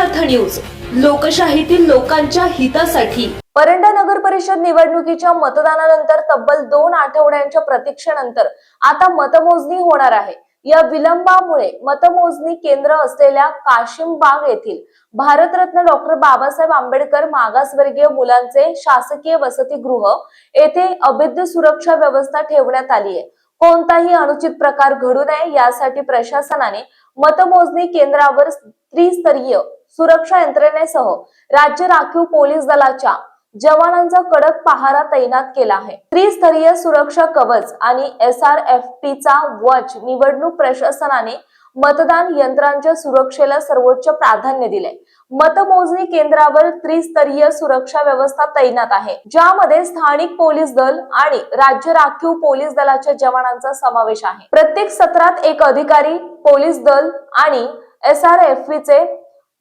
News लोकशाहीतील लोकांच्या हितासाठी. परंडा नगर परिषद निवडणुकीच्या मतदानानंतर तब्बल दोन आठवड्यांच्या प्रतीक्षेनंतर आता मतमोजणी होणार आहे. या विलंबामुळे मतमोजणी केंद्र असलेल्या काशिमबाग येथील भारतरत्न डॉक्टर बाबासाहेब आंबेडकर मागासवर्गीय मुलांचे शासकीय वसतिगृह येथे अभेद्य सुरक्षा व्यवस्था ठेवण्यात आली आहे. कोणताही अनुचित प्रकार घडू नये यासाठी प्रशासनाने मतमोजणी केंद्रावर त्रिस्तरीय सुरक्षा यंत्रणेसह राज्य राखीव पोलीस दलाच्या जवानांचा कडक पहारा तैनात केला आहे. त्रिस्तरीय सुरक्षा कवच आणि एस आर एफ पी चा वॉच निवडणूक प्रशासनाने मतदान यंत्रांच्या सुरक्षेला सर्वोच्च प्राधान्य दिले मतमोजणी केंद्रावर त्रिस्तरीय सुरक्षा व्यवस्था तैनात आहे. ज्यामध्ये स्थानिक पोलीस दल आणि राज्य राखीव पोलीस दलाच्या जवानांचा समावेश आहे. प्रत्येक सत्रात एक अधिकारी पोलीस दल आणि एस आर एफ चे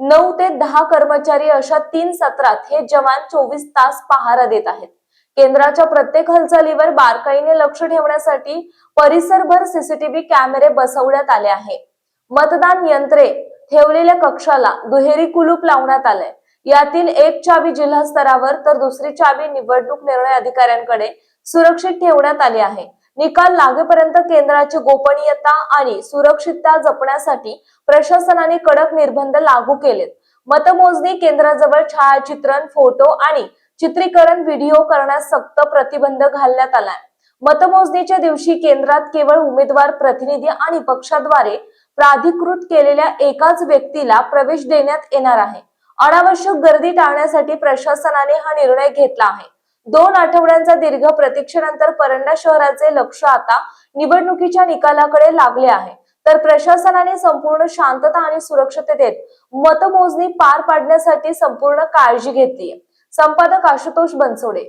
नऊ ते दहा कर्मचारी अशा तीन सत्रात हे जवान चोवीस तास पहारा देत आहेत. केंद्राच्या प्रत्येक हालचालीवर बारकाईने लक्ष ठेवण्यासाठी परिसरभर सीसीटीव्ही कॅमेरे बसवण्यात आले आहे मतदान यंत्रे ठेवलेल्या कक्षाला दुहेरी कुलूप लावण्यात आलंय. यातील एक चावी जिल्हा स्तरावर तर दुसरी चावी निवडणूक निर्णय अधिकाऱ्यांकडे सुरक्षित ठेवण्यात आली आहे. निकाल लागेपर्यंत केंद्राची गोपनीयता आणि सुरक्षितता जपण्यासाठी प्रशासनाने कडक निर्बंध लागू केलेत. मतमोजणी केंद्राजवळ छायाचित्रण फोटो आणि चित्रीकरण व्हिडिओ करण्यास सक्त प्रतिबंध घालण्यात आलाय. मतमोजणीच्या दिवशी केंद्रात केवळ उमेदवार प्रतिनिधी आणि पक्षाद्वारे प्राधिकृत केलेल्या एकाच व्यक्तीला प्रवेश देण्यात येणार आहे. अनावश्यक गर्दी टाळण्यासाठी प्रशासनाने हा निर्णय घेतला आहे. दोन आठवड्यांचा दीर्घ प्रतीक्षेनंतर परंडा शहराचे लक्ष आता निवडणुकीच्या निकालाकडे लागले आहे. तर प्रशासनाने संपूर्ण शांतता आणि सुरक्षिततेत मतमोजणी पार पाडण्यासाठी संपूर्ण काळजी घेतली संपादक आशुतोष बनसोडे